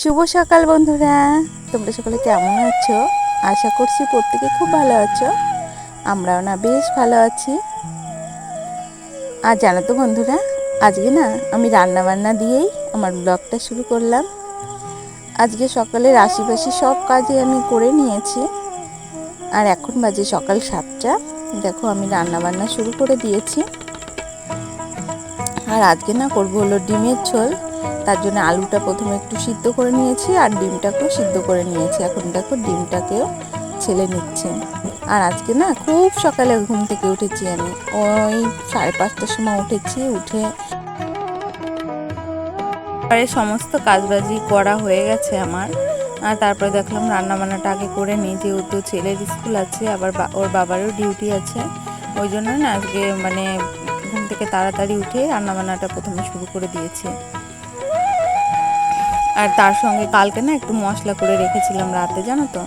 শুভ সকাল বন্ধুরা। তোমরা সকলে কেমন আছো? আশা করছি প্রত্যেকে খুব ভালো আছো। আমরাও না বেশ ভালো আছি। আর জানো তো বন্ধুরা, আজকে না আমি রান্না বান্না দিয়েই আমার ব্লগটা শুরু করলাম। আজকে সকালের আশিপাশি সব কাজই আমি করে নিয়েছি। আর এখন বাজে সকাল সাতটা। দেখো আমি রান্না বান্না শুরু করে দিয়েছি। আর আজকে না করব হলো ডিমের ঝোল। তার জন্য আলুটা প্রথমে একটু সিদ্ধ করে নিয়েছি আর ডিমটাকেও সিদ্ধ করে নিয়েছি। এখন দেখো ডিমটাকেও ছেলে নিচ্ছে। আর আজকে না খুব সকালে ঘুম থেকে উঠেছি আমি। ওই সাড়ে পাঁচটার সময় উঠেছি, উঠে পরে সমস্ত কাজবাজি করা হয়ে গেছে আমার। আর তারপরে দেখলাম রান্না বান্নাটা আগে করে নিই। যেহেতু ছেলের স্কুল আছে, আবার ওর বাবারও ডিউটি আছে। ওই জন্য না আজকে মানে ঘুম থেকে তাড়াতাড়ি উঠে রান্না বান্নাটা প্রথমে শুরু করে দিয়েছি। আর তার সঙ্গে কালকে না একটু মশলা করে রেখেছিলাম রাতে, জানো তো?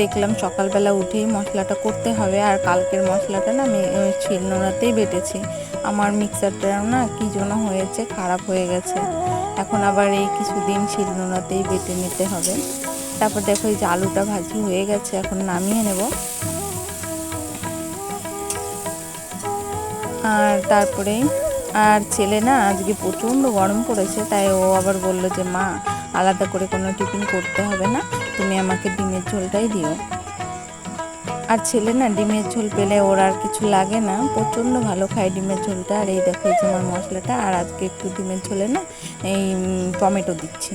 দেখলাম সকালবেলা উঠেই মশলাটা করতে হবে, আর কালকের মশলাটা না আমি শিলনোড়াতেই বেটেছি। আমার মিক্সারটাও না কী জন্য হয়েছে, খারাপ হয়ে গেছে। এখন আবার এই কিছুদিন শিলনোড়াতেই বেটে নিতে হবে। তারপর দেখো এই যে আলুটা ভাজি হয়ে গেছে, এখন নামিয়ে নেব। আর তারপরে, আর ছেলে না আজকে প্রচণ্ড গরম পড়েছে, তাই ও আবার বলল যে, মা, আলাদা করে কোনো টিফিন করতে হবে না, তুমি আমাকে ডিমের ঝোলটাই দিও। আর ছেলে না ডিমের ঝোল পেলে ওর আর কিছু লাগে না, প্রচণ্ড ভালো খায় ডিমের ঝোলটা। আর এই দেখো যে আমার মশলাটা, আর আজকে একটু ডিমের ঝোলে না এই টমেটো দিচ্ছি।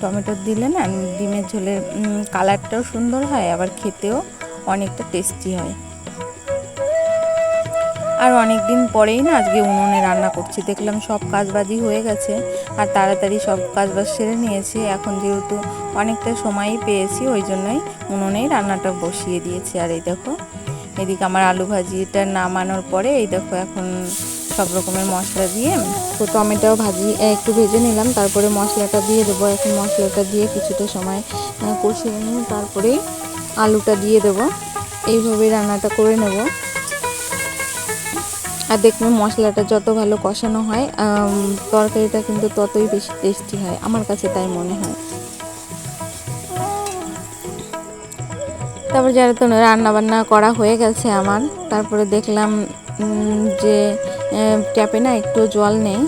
টমেটো দিলে না ডিমের ঝোলের কালারটাও সুন্দর হয়, আবার খেতেও অনেকটা টেস্টি হয়। আর অনেক দিন পরেই না আজকে উনুনে রান্না করছি। দেখলাম সব কাজবাজি হয়ে গেছে আর তাড়াতাড়ি সব কাজবাজ সেরে নিয়েছি। এখন যেহেতু অনেকটা সময়ই পেয়েছি, ওই জন্যই উনুনেই রান্নাটা বসিয়ে দিয়েছি। আর এই দেখো, এদিকে আমার আলু ভাজিটা নামানোর পরে এই দেখো এখন সব রকমের মশলা দিয়ে তো টমেটো ভাজি একটু ভেজে নিলাম, তারপরে মশলাটা দিয়ে দেবো। এখন মশলাটা দিয়ে কিছুটা সময় কষিয়ে নিয়ে তারপরেই আলুটা দিয়ে দেবো। এইভাবে রান্নাটা করে নেব। আর দেখবে মশলাটা যত ভালো কষানো হয় তরকারিটা কিন্তু ততই বেশি টেস্টি হয়। আমার কাছে তাই মনে হয়। তারপর যারা তো রান্নাবান্না করা হয়ে গেছে আমার, তারপরে দেখলাম যে ট্যাপে না একটু জল নেই,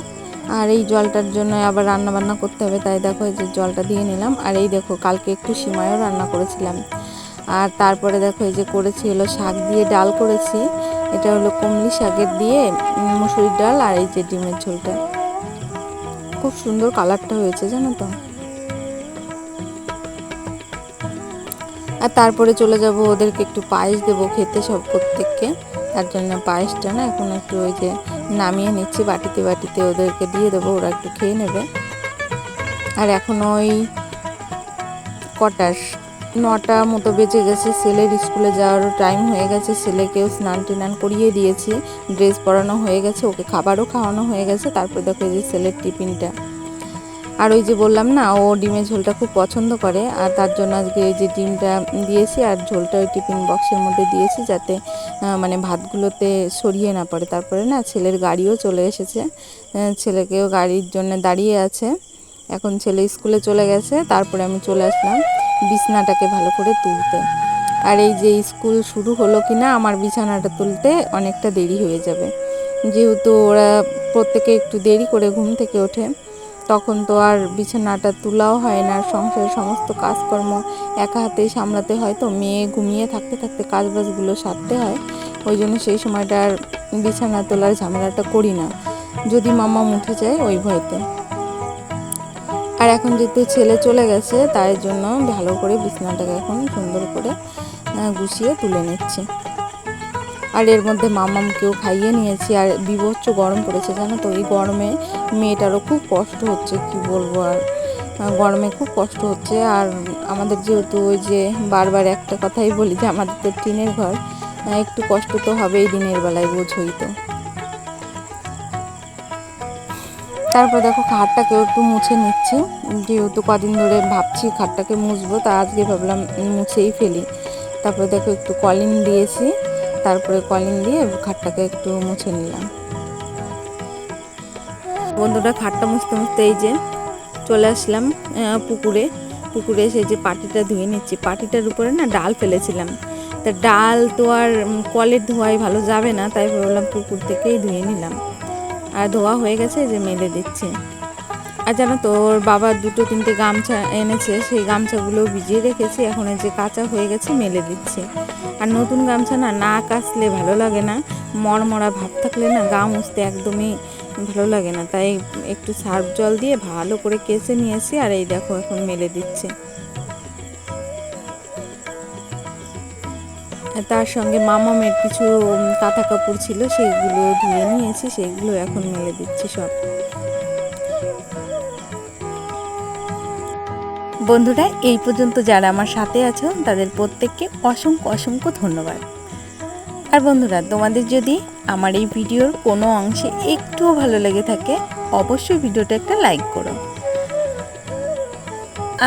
আর এই জলটার জন্য আবার রান্না বান্না করতে হবে। তাই দেখো যে জলটা দিয়ে নিলাম। আর এই দেখো, কালকে একটু সিমাইও রান্না করেছিলাম। আর তারপরে দেখো, এই যে করেছি হলো শাক দিয়ে ডাল করেছি। এটা হলো কুমলি শাকের দিয়ে মুসুরির ডাল আর এই যে ডিমের ঝোলটা। খুব সুন্দর কালারটা হয়েছে, জানো তো। আর তারপরে চলে যাব, ওদেরকে একটু পায়েস দেবো খেতে সব প্রত্যেককে। তার জন্য পায়েসটা না এখন একটু ওই যে নামিয়ে নিচ্ছি, বাটিতে বাটিতে ওদেরকে দিয়ে দেবো, ওরা একটু খেয়ে নেবে। আর এখন ওই কটার নটা মতো বেজে গেছে। ছেলের স্কুলে যাওয়ারও টাইম হয়ে গেছে। ছেলেকেও স্নান টিনান করিয়ে দিয়েছি। ড্রেস পরানো হয়ে গেছে, ওকে খাবারও খাওয়ানো হয়ে গেছে। তারপর দেখো এই যে ছেলের টিফিনটা। আর ওই যে বললাম না, ও ডিমের ঝোলটা খুব পছন্দ করে। আর তার জন্য আজকে এই যে ডিমটা দিয়েছি আর ঝোলটা ওই টিফিন বক্সের মধ্যে দিয়েছি যাতে মানে ভাতগুলোতে সরিয়ে না পড়ে। তারপরে না ছেলের গাড়িও চলে এসেছে। ছেলেকেও গাড়ির জন্য দাঁড়িয়ে আছে। এখন ছেলে স্কুলে চলে গেছে। তারপরে আমি চলে আসলাম। বিছনাটাকে ভালো করে তুলতে। আর এই যে স্কুল শুরু হলো কি না আমার বিছানাটা তুলতে অনেকটা দেরি হয়ে যাবে। যেহেতু ওরা প্রত্যেকে একটু দেরি করে ঘুম থেকে ওঠে, তখন তো আর বিছানাটা তোলাও হয় না। সংসারের সমস্ত কাজকর্ম একা হাতেই সামলাতে হয় তো, মেয়ে ঘুমিয়ে থাকতে থাকতে কাজবাজগুলো সারতে হয়। ওই জন্য সেই সময়টা আর বিছানা তোলার ঝামেলাটা করি না। যদি মামা উঠে যায় ওই ভয়তে। আর এখন যেহেতু ছেলে চলে গেছে, তাই জন্য ভালো করে বিছানাটাকে এখন সুন্দর করে গুছিয়ে তুলে নিচ্ছি। আর এর মধ্যে মামামকেও খাইয়ে নিয়েছি। আর বিভৎস গরম পড়েছে, জানো তো? এই গরমে মেয়েটারও খুব কষ্ট হচ্ছে, কি বলব? আর গরমে খুব কষ্ট হচ্ছে। আর আমাদের যেহেতু ওই যে বারবার একটা কথাই বলি যে, আমাদের তো টিনের ঘর একটু কষ্ট তো হবেই দিনের বেলায়, বোঝই তো। তারপর দেখো খাটটাকেও একটু মুছে নিচ্ছি। যেহেতু কদিন ধরে ভাবছি খাটটাকে মুছবো, তা আজকে ভাবলাম মুছেই ফেলি। তারপরে দেখো একটু কলিং দিয়েছি, তারপরে কলিং দিয়ে খাটটাকে একটু মুছে নিলাম। বন্ধুরা, খাটটা মুছতে মুছতে এই যে চলে আসলাম পুকুরে। পুকুরে এসে যে পাটিটা ধুয়ে নিচ্ছি। পাটিটার উপরে না ডাল ফেলেছিলাম। তা ডাল তো আর কলের ধোয়াই ভালো যাবে না, তাই ভাবলাম পুকুর থেকেই ধুয়ে নিলাম। আর ধোয়া হয়ে গেছে যে মেলে দিচ্ছে। আর জানো তোর ওর বাবা দুটো তিনটে গামছা এনেছে, সেই গামছাগুলো ভিজিয়ে রেখেছি, এখন যে কাঁচা হয়ে গেছে, মেলে দিচ্ছে। আর নতুন গামছা না না কাচলে ভালো লাগে না মরমরা ভাব থাকলে না গা মুছতে একদমই ভালো লাগে না। তাই একটু সার্ফ জল দিয়ে ভালো করে কেচে নিয়েছি, আর এই দেখো এখন মেলে দিচ্ছে। তার সঙ্গে মামামের কিছু কাঁথা কাপড় ছিল, সেইগুলো ধুয়ে নিয়েছি, সেইগুলো এখন মেলে দিচ্ছি সব। বন্ধুরা, এই পর্যন্ত যারা আমার সাথে আছো, তাদের প্রত্যেককে অসংখ্য অসংখ্য ধন্যবাদ। আর বন্ধুরা, তোমাদের যদি আমার এই ভিডিওর কোনো অংশে একটুও ভালো লেগে থাকে, অবশ্যই ভিডিওটা একটা লাইক করো।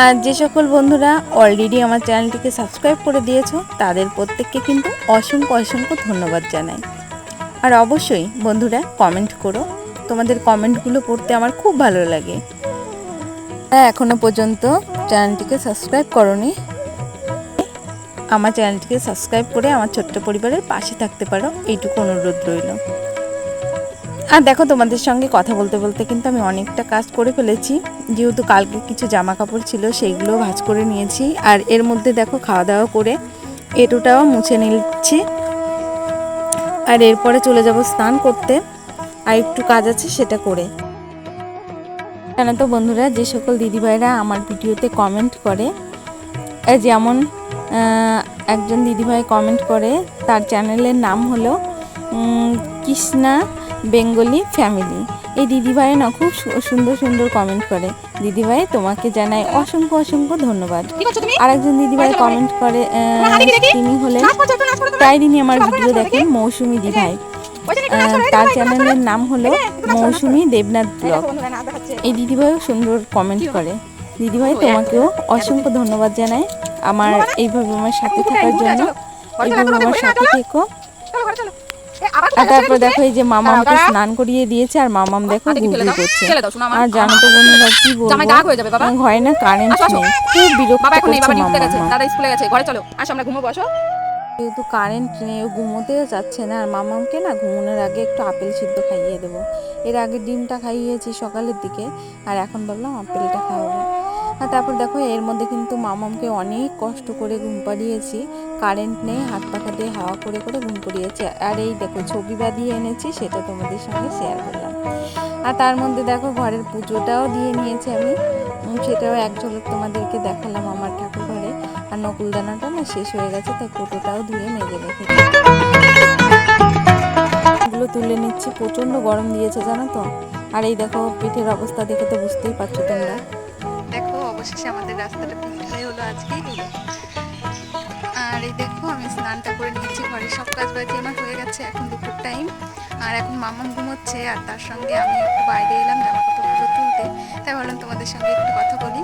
আর যে সকল বন্ধুরা অলরেডি আমার চ্যানেলটিকে সাবস্ক্রাইব করে দিয়েছ, তাদের প্রত্যেককে কিন্তু অসংখ্য অসংখ্য ধন্যবাদ জানাই। আর অবশ্যই বন্ধুরা কমেন্ট করো, তোমাদের কমেন্টগুলো পড়তে আমার খুব ভালো লাগে। যারা এখনও পর্যন্ত চ্যানেলটিকে সাবস্ক্রাইব করনি, আমার চ্যানেলটিকে সাবস্ক্রাইব করে আমার ছোট্ট পরিবারের পাশে থাকতে পারো, এইটুকু অনুরোধ রইল। আর দেখো, তোমাদের সঙ্গে কথা বলতে বলতে কিন্তু আমি অনেকটা কাজ করে ফেলেছি। যেহেতু কালকে কিছু জামা কাপড় ছিল সেইগুলো ভাঁজ করে নিয়েছি। আর এর মধ্যে দেখো খাওয়া দাওয়া করে এটুটাও মুছে নিচ্ছি। আর এরপরে চলে যাব স্নান করতে। আর একটু কাজ আছে, সেটা করে। জানো তো বন্ধুরা, যে সকল দিদিভাইরা আমার ভিডিওতে কমেন্ট করে যেমন একজন দিদিভাই কমেন্ট করে, তার চ্যানেলের নাম হলো কৃষ্ণা বেঙ্গলি ফ্যামিলি। এই দিদিভাই না খুব সুন্দর সুন্দর কমেন্ট করে। দিদিভাই তোমাকে জানাই অসংখ্য অসংখ্য ধন্যবাদ। আরেকজন দিদিভাই কমেন্ট করে। তিনি হলেন। তাই তিনি আমার ভিডিও দেখেন মৌসুমি দিভাই। তার চ্যানেলের নাম হলো। মৌসুমি দেবনাথ ব্লগ এই দিদিভাইও সুন্দর কমেন্ট করে। দিদিভাই তোমাকেও অসংখ্য ধন্যবাদ জানাই। আমার এইভাবে আমার সাথে থাকার জন্য। এইভাবে আমার সাথে থেকো। তারপর দেখো এই যে স্নান করিয়ে দিয়েছে আর মামাম দেখো গুগলি করছে। আর জানো তো বন্ধুরা কি বলব ঘরে না কারেন্ট। নেই খুব বিরক্ত করছে মামা দাদা স্কুলে গেছে, ঘরে চলো। আসো, আমরা ঘুমোবো, আসো। যেহেতু কারেন্ট নেই ও ঘুমোতেও যাচ্ছে না আর মামামকে না ঘুমোনোর আগে একটু আপেল সিদ্ধ খাইয়ে দেবো এর আগে ডিমটা খাইয়েছি সকালের দিকে আর এখন বললাম আপেলটা খাওয়াবো আর তারপর দেখো, এর মধ্যে কিন্তু মামামকে অনেক কষ্ট করে ঘুম পাড়িয়েছি। কারেন্ট নেই, হাত পাখা দিয়ে হাওয়া করে করে ঘুম পাড়িয়েছি। আর এই দেখো, ছবি বাঁধিয়ে এনেছি, সেটা তোমাদের সঙ্গে শেয়ার করলাম। আর তার মধ্যে দেখো, ঘরের পুজোটাও দিয়ে নিয়েছি আমি। সেটাও এক ঝলক তোমাদেরকে দেখালাম আমার ঠাকুর ঘরে। আর নকুলদানাটা না শেষ হয়ে গেছে, তাই কোটোটাও ধুয়ে মেজে রেখেছি। এগুলো তুলে নিচ্ছি, প্রচণ্ড গরম দিয়েছে জানো তো। আর এই দেখো, পিঠের অবস্থা দেখে তো বুঝতেই পারছ তোমরা। অবশেষে আমাদের রাস্তাটা পিছলে হলো আজকেই হলো। আর এই দেখো, আমি স্নানটা করে নিয়েছি, ঘরে সব কাজ বাজি আমার, হয়ে গেছে এখন দুপুর টাইম আর এখন মামা ঘুমোচ্ছে, আর তার সঙ্গে আমি একটু বাইরে এলাম জামা কাপড়গুলো তুলতে। তাই ভাবলাম তোমাদের সঙ্গে একটু কথা বলি।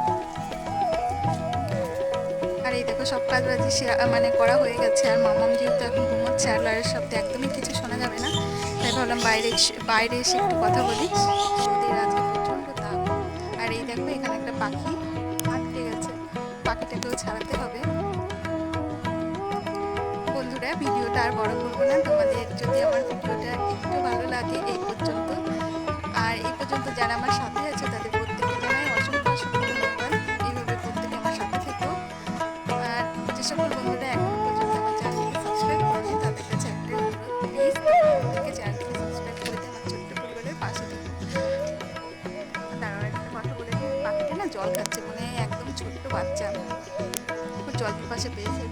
আর এই দেখো, সব কাজ বাজি মানে করা হয়ে গেছে, আর মামাম যেহেতু এখন ঘুমোচ্ছে, আর লয়ের শব্দ একদমই কিছু শোনা যাবে না। তাই ভাবলাম বাইরে বাইরে এসে একটু কথা বলি। আর এই দেখো, এখানে একটা পাখি। পাখিটাকেও ছাড়াতে হবে। বন্ধুরা, ভিডিওটা আর বড় করব না। তোমাদের যদি আমার ভিডিওটা একটু ভালো লাগে এই পর্যন্ত। আর এই পর্যন্ত যারা আমার সাথে আছে, তাদের প্রত্যেককে জানাই অসংখ্য অসংখ্য ধন্যবাদ। এইভাবে প্রত্যেকে আমার সাথে থেকো। আর যে সকল বন্ধুরা পাশে পেয়েছি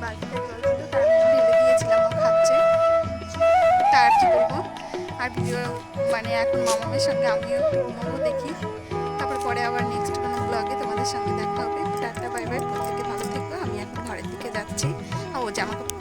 দিয়েছিলাম খাচ্ছে। তার আর ভিডিও মানে এখন মামামের সঙ্গে আমিও একটু দেখি। তারপর পরে আবার নেক্সট কোনো ব্লগে তোমাদের সঙ্গে দেখা হবে। টাটা বাই বাই প্রত্যেকে ভালো থেকো। আমি এখন ঘরের দিকে যাচ্ছি। ও জামা কাপড়গুলো